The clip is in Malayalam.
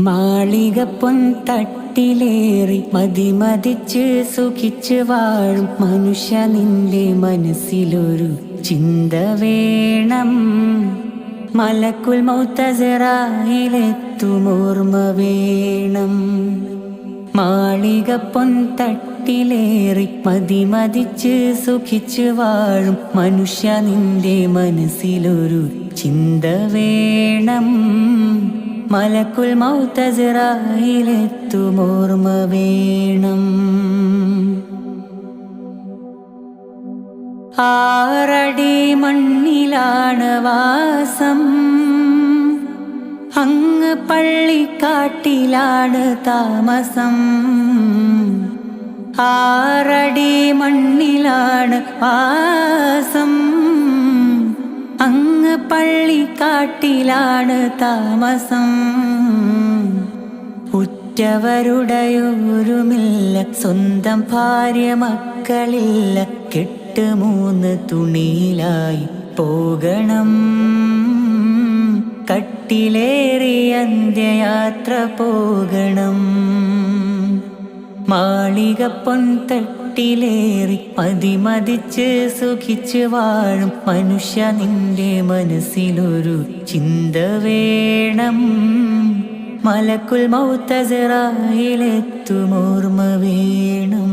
മാളിക പൊൻ തട്ടിലേറി മതിമതിച്ച് സുഖിച്ച് വാഴും മനുഷ്യ നിന്റെ മനസ്സിലൊരു ചിന്ത വേണം. മലക്കുൽ മൗത്തസറായിലെത്തുമോർമ്മ വേണം. മാളിക പൊൻ തട്ടിലേറി മതിമതിച്ച് സുഖിച്ച് വാഴും മനുഷ്യ നിന്റെ മനസ്സിലൊരു ചിന്ത വേണം. മലക്കുൽ മൗത്തസറായിലെത്തുമോർമ്മ വേണം. ആറടി മണ്ണിലാണ് വാസം. അങ്ങ് പള്ളിക്കാട്ടിലാണ് താമസം. ആറടി മണ്ണിലാണ് വാസം. അങ്ങ് പള്ളിക്കാട്ടിലാണ് താമസം. ഉറ്റവരുടെയോരുമില്ല സ്വന്തം ഭാര്യ മക്കളില്ല കെട്ട് മൂന്ന് തുണിയിലായി പോകണം. കട്ടിലേറി അന്ത്യയാത്ര പോകണം. മാളിക പൊൻ തട്ടിലേറി പതിമതിച്ച് സുഖിച്ച് വാഴും മനുഷ്യ നിന്റെ മനസ്സിലൊരു ചിന്ത വേണം. മലക്കുൽ മൗത്തസറായിലെത്തുമോർമ്മ വേണം.